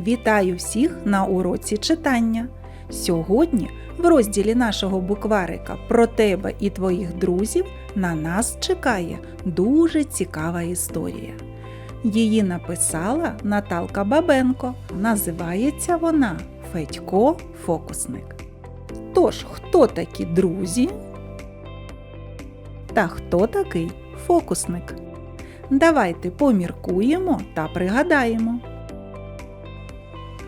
Вітаю всіх на уроці читання. Сьогодні в розділі нашого букварика про тебе і твоїх друзів на нас чекає дуже цікава історія. Її написала Наталка Бабенко. Називається вона Федько Фокусник. Тож, хто такі друзі? Та хто такий фокусник? Давайте поміркуємо та пригадаємо.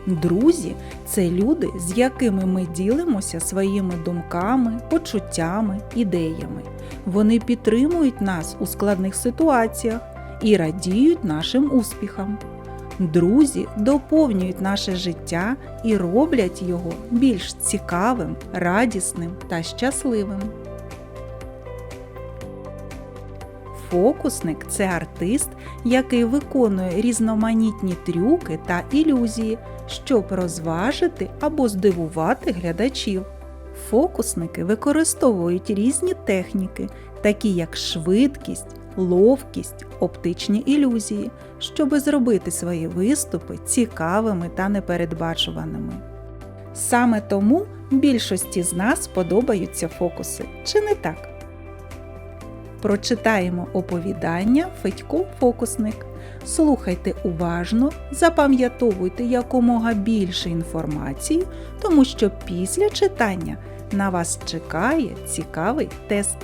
Друзі це люди, з якими ми ділимося своїми думками, почуттями, ідеями. Вони підтримують нас у складних ситуаціях і радіють нашим успіхам. Друзі доповнюють наше життя і роблять його більш цікавим, радісним та щасливим. Фокусник це артист, який виконує різноманітні трюки та ілюзії, щоб розважити або здивувати глядачів. Фокусники використовують різні техніки, такі як швидкість, ловкість, оптичні ілюзії, щоб зробити свої виступи цікавими та непередбачуваними. Саме тому більшості з нас подобаються фокуси, чи не так? Прочитаємо оповідання Федько Фокусник. Слухайте уважно, запам'ятовуйте якомога більше інформації, тому що після читання на вас чекає цікавий тест.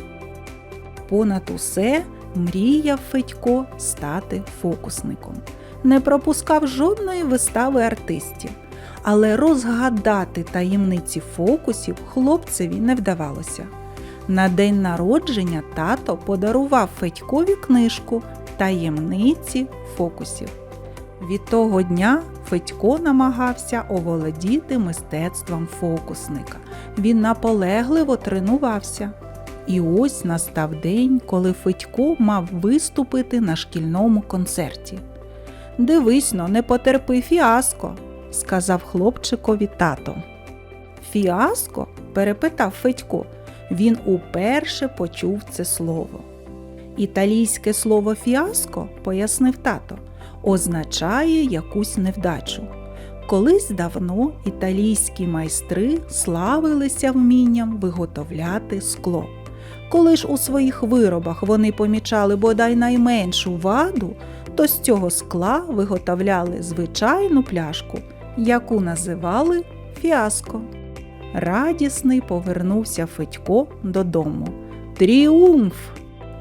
Понад усе мріяв Федько стати фокусником. Не пропускав жодної вистави артистів, але розгадати таємниці фокусів хлопцеві не вдавалося. На день народження тато подарував Федькові книжку Таємниці фокусів. Від того дня Федько намагався оволодіти мистецтвом фокусника. Він наполегливо тренувався. І ось настав день, коли Федько мав виступити на шкільному концерті. Дивись но, не потерпи фіаско, сказав хлопчикові тато. Фіаско? перепитав Федько. Він уперше почув це слово. Італійське слово фіаско, пояснив тато, означає якусь невдачу. Колись давно італійські майстри славилися вмінням виготовляти скло. Коли ж у своїх виробах вони помічали бодай найменшу ваду, то з цього скла виготовляли звичайну пляшку, яку називали фіаско. Радісний повернувся Федько додому. Тріумф!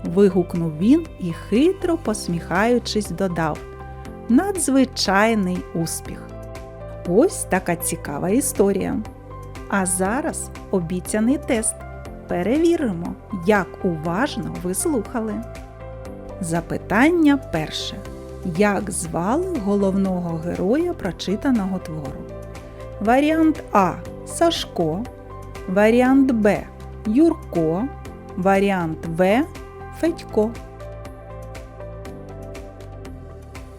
вигукнув він і, хитро посміхаючись, додав Надзвичайний успіх! Ось така цікава історія. А зараз обіцяний тест. Перевіримо, як уважно ви слухали. Запитання перше. Як звали головного героя прочитаного твору? Варіант А. Сашко. Варіант Б. Юрко. Варіант В. Федько.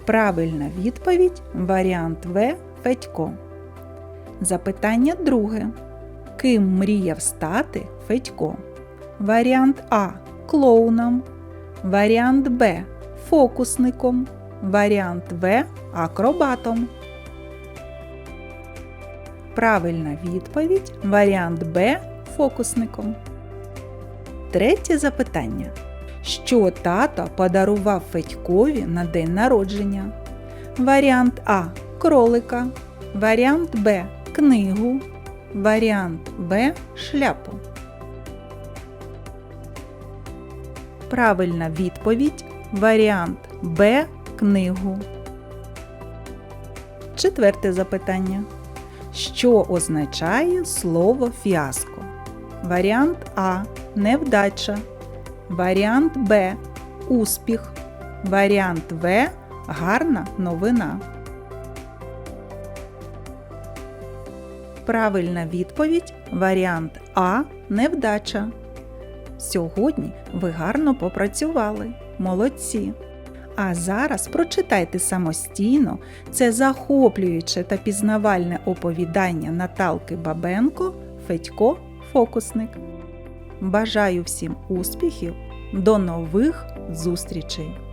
Правильна відповідь варіант В. Федько. Запитання друге. Ким мріяв стати Федько? Варіант А. Клоуном. Варіант Б. Фокусником. Варіант В. Акробатом. Правильна відповідь варіант Б фокусником. Третє запитання. Що тато подарував Федькові на день народження? Варіант А. Кролика. Варіант Б. Книгу. Варіант В. Шляпу. Правильна відповідь. Варіант Б. Книгу. Четверте запитання. Що означає слово фіаско? Варіант А. Невдача. Варіант Б. Успіх. Варіант В. Гарна новина. Правильна відповідь. Варіант А. Невдача. Сьогодні ви гарно попрацювали. Молодці! А зараз прочитайте самостійно це захоплююче та пізнавальне оповідання Наталки Бабенко Федько Фокусник. Бажаю всім успіхів! До нових зустрічей!